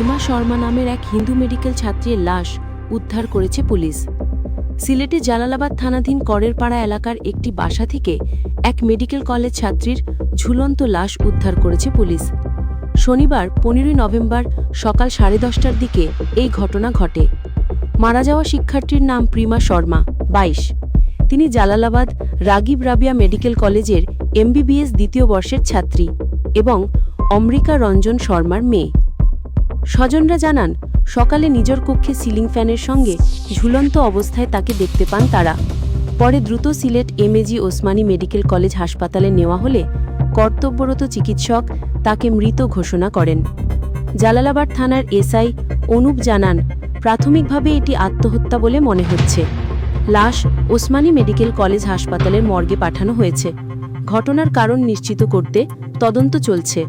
Prima Sharma নামের এক Hindu medical ছাত্রীর লাশ উদ্ধার করেছে পুলিশ। সিলেটে জালালাবাদ থানাধীন করেরপাড়া এলাকার একটি বাসা থেকে এক মেডিকেল কলেজ ছাত্রীর ঝুলন্ত লাশ উদ্ধার করেছে পুলিশ। শনিবার, পনেরোই নভেম্বর সকাল সাড়ে দশটার দিকে এই ঘটনা ঘটে। মারা যাওয়া শিক্ষার্থীর নাম প্রিমা শর্মা, বাইশ। তিনি জালালাবাদ রাগিব রাবিয়া মেডিকেল কলেজের এমবিবিএস দ্বিতীয় বর্ষের ছাত্রী এবং অমৃকা রঞ্জন শর্মার মেয়ে। স্বজনরা জানান, সকালে নিজের কক্ষে সিলিং ফ্যানের সঙ্গে ঝুলন্ত অবস্থায় তাকে দেখতে পান তারা। পরে দ্রুত Sylhet MAG Osmani medical college হাসপাতালে নেওয়া হলে কর্তব্যরত চিকিৎসক তাকে মৃত ঘোষণা করেন। জালালাবাদ থানার এসআই অনুপ জানান, প্রাথমিকভাবে এটি আত্মহত্যা বলে মনে হচ্ছে। লাশ ওসমানী মেডিকেল কলেজ হাসপাতালের মর্গে পাঠানো হয়েছে। ঘটনার কারণ নিশ্চিত করতে তদন্ত চলছে।